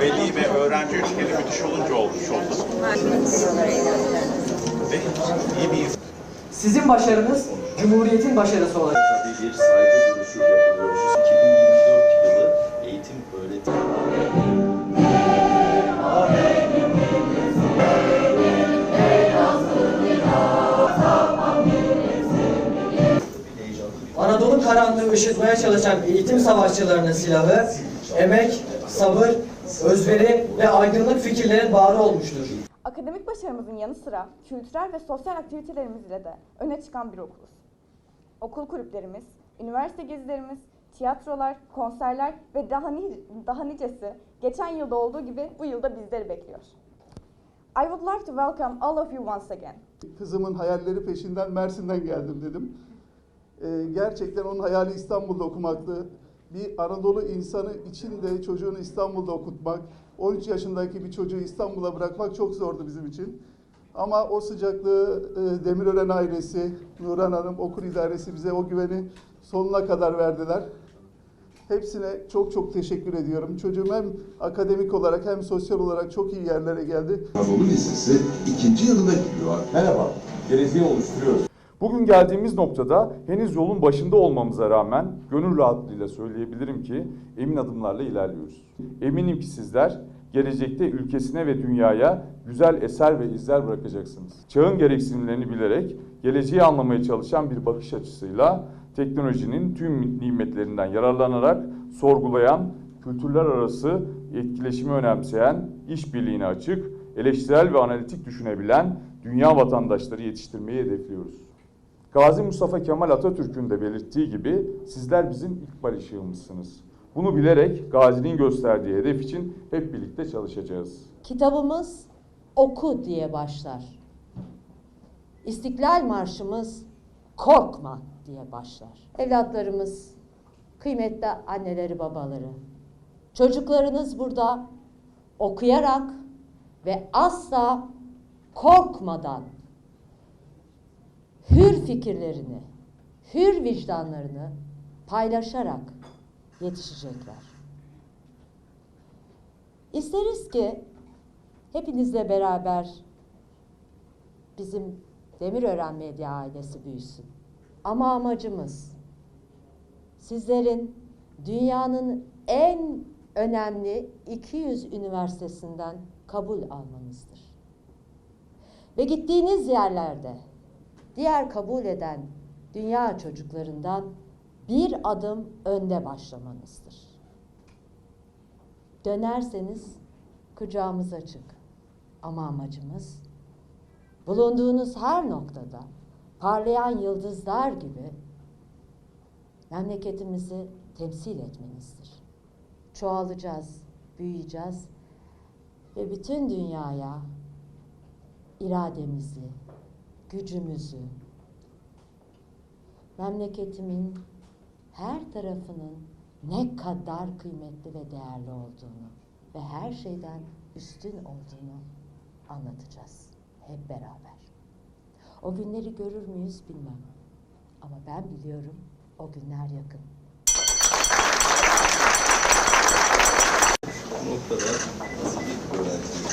Veli ve öğrenci üçgeni müthiş olunca olmuş oldu. Ve iyi bir. Sizin başarınız Cumhuriyet'in başarısı olacak. Tabii bir saygı karanlığı ışıtmaya çalışan eğitim savaşçılarının silahı, emek, sabır, özveri ve aydınlık fikirlerin bağrı olmuştur. Akademik başarımızın yanı sıra kültürel ve sosyal aktivitelerimizle de öne çıkan bir okuluz. Okul kulüplerimiz, üniversite gezilerimiz, tiyatrolar, konserler ve daha, ni- daha nicesi geçen yılda olduğu gibi bu yılda bizleri bekliyor. I would like to welcome all of you once again. Kızımın hayalleri peşinden Mersin'den geldim dedim. Ee, gerçekten onun hayali İstanbul'da okumaktı. Bir Anadolu insanı için de çocuğunu İstanbul'da okutmak, 13 yaşındaki bir çocuğu İstanbul'a bırakmak çok zordu bizim için. Ama o sıcaklığı e, Demirören ailesi, Nurhan Hanım, okul idaresi bize o güveni sonuna kadar verdiler. Hepsine çok çok teşekkür ediyorum. Çocuğum hem akademik olarak hem sosyal olarak çok iyi yerlere geldi. Anadolu Lisesi ikinci yılına giriyor. Merhaba, geleceği oluşturuyoruz. Bugün geldiğimiz noktada henüz yolun başında olmamıza rağmen gönül rahatlığıyla söyleyebilirim ki emin adımlarla ilerliyoruz. Eminim ki sizler gelecekte ülkesine ve dünyaya güzel eser ve izler bırakacaksınız. Çağın gereksinimlerini bilerek geleceği anlamaya çalışan bir bakış açısıyla teknolojinin tüm nimetlerinden yararlanarak sorgulayan, kültürler arası etkileşimi önemseyen, işbirliğine açık, eleştirel ve analitik düşünebilen dünya vatandaşları yetiştirmeyi hedefliyoruz. Gazi Mustafa Kemal Atatürk'ün de belirttiği gibi sizler bizim ilk ışığımızsınız. Bunu bilerek Gazi'nin gösterdiği hedef için hep birlikte çalışacağız. Kitabımız oku diye başlar. İstiklal Marşımız korkma diye başlar. Evlatlarımız, kıymetli anneleri babaları, çocuklarınız burada okuyarak ve asla korkmadan hür fikirlerini, hür vicdanlarını paylaşarak yetişecekler. İsteriz ki hepinizle beraber bizim Demirören Medya ailesi büyüsün. Ama amacımız sizlerin dünyanın en önemli 200 üniversitesinden kabul almanızdır. Ve gittiğiniz yerlerde diğer kabul eden dünya çocuklarından bir adım önde başlamanızdır. Dönerseniz kucağımız açık. Ama amacımız bulunduğunuz her noktada parlayan yıldızlar gibi memleketimizi temsil etmenizdir. Çoğalacağız, büyüyeceğiz ve bütün dünyaya irademizi, gücümüzü, memleketimin her tarafının ne kadar kıymetli ve değerli olduğunu ve her şeyden üstün olduğunu anlatacağız hep beraber. O günleri görür müyüz bilmem. Ama ben biliyorum o günler yakın. Bu noktada hazırlık öğrencileri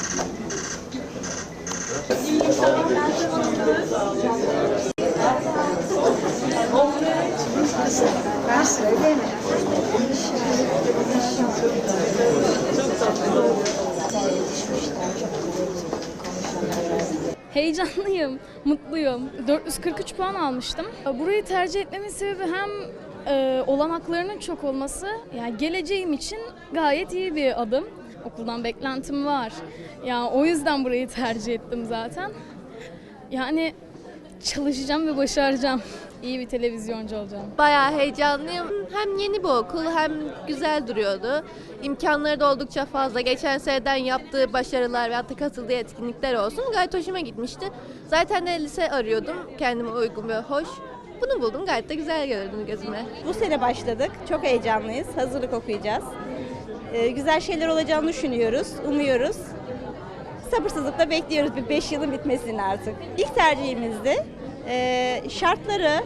Heyecanlıyım, mutluyum. 443 puan almıştım. Burayı tercih etmemin sebebi hem e, olanaklarının çok olması, yani geleceğim için gayet iyi bir adım. Okuldan beklentim var. Yani o yüzden burayı tercih ettim zaten. Yani çalışacağım ve başaracağım. İyi bir televizyoncu olacağım. Bayağı heyecanlıyım. Hem yeni bir okul hem güzel duruyordu. İmkanları da oldukça fazla. Geçen seneden yaptığı başarılar ve hatta katıldığı etkinlikler olsun. Gayet hoşuma gitmişti. Zaten de lise arıyordum. Kendime uygun ve hoş. Bunu buldum. Gayet de güzel gördüm gözüme. Bu sene başladık. Çok heyecanlıyız. Hazırlık okuyacağız. Ee, güzel şeyler olacağını düşünüyoruz, umuyoruz. sabırsızlıkla bekliyoruz bir 5 yılın bitmesini artık. İlk tercihimizde e, şartları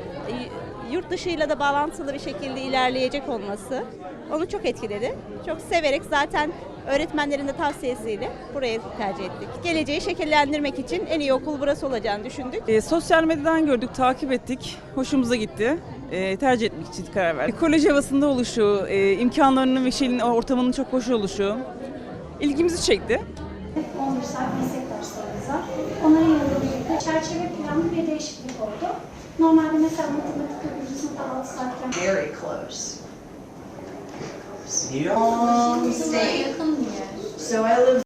yurt dışıyla da bağlantılı bir şekilde ilerleyecek olması onu çok etkiledi. Çok severek zaten öğretmenlerin de tavsiyesiyle burayı tercih ettik. Geleceği şekillendirmek için en iyi okul burası olacağını düşündük. E, sosyal medyadan gördük, takip ettik. Hoşumuza gitti. E, tercih etmek için karar verdik. Kolej havasında oluşu, e, imkanlarının ve şeyin ortamının çok hoş oluşu ilgimizi çekti. 11 saat çerçeve planlı bir değişiklik oldu. Normalde mesela matematik 4. sınıfta 6 saatken Very close. Long stay. yakın bir yer. So I live